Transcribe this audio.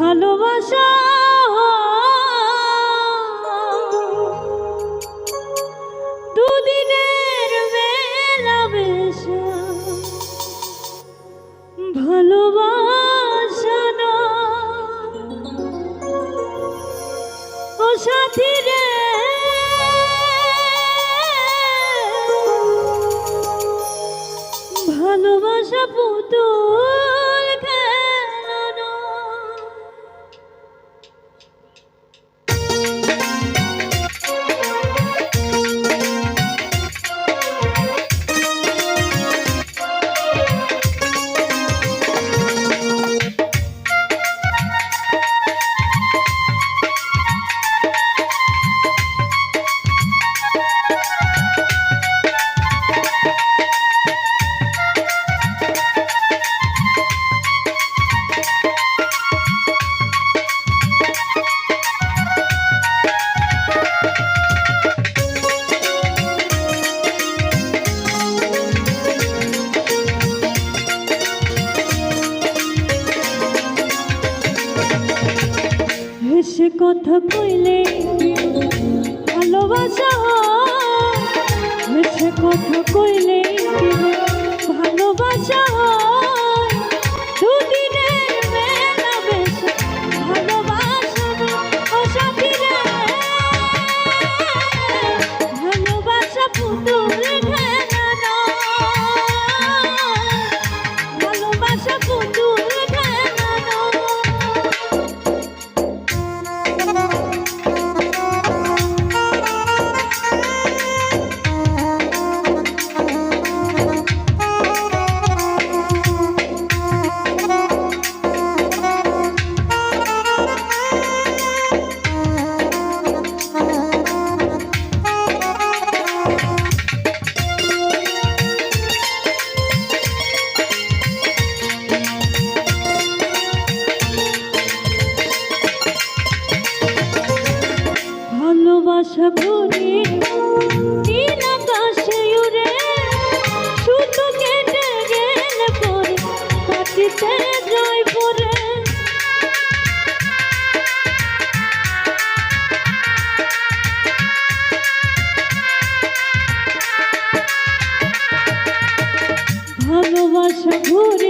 ভালোবাসা। দুদিনের মেলামেশা ভালোবাসা না। ও সাথী রে ভালোবাসা পুতুল। হেসে কথা কইলে ভালোবাসা। হেসে কথা কইলে ভালোবাসা ভালোবাসা ঘুরে আকাশে উড়ে সুতো কেটে গেলে পরে মাটিতে জয় পড়ে ভালোবাসা ঘুরে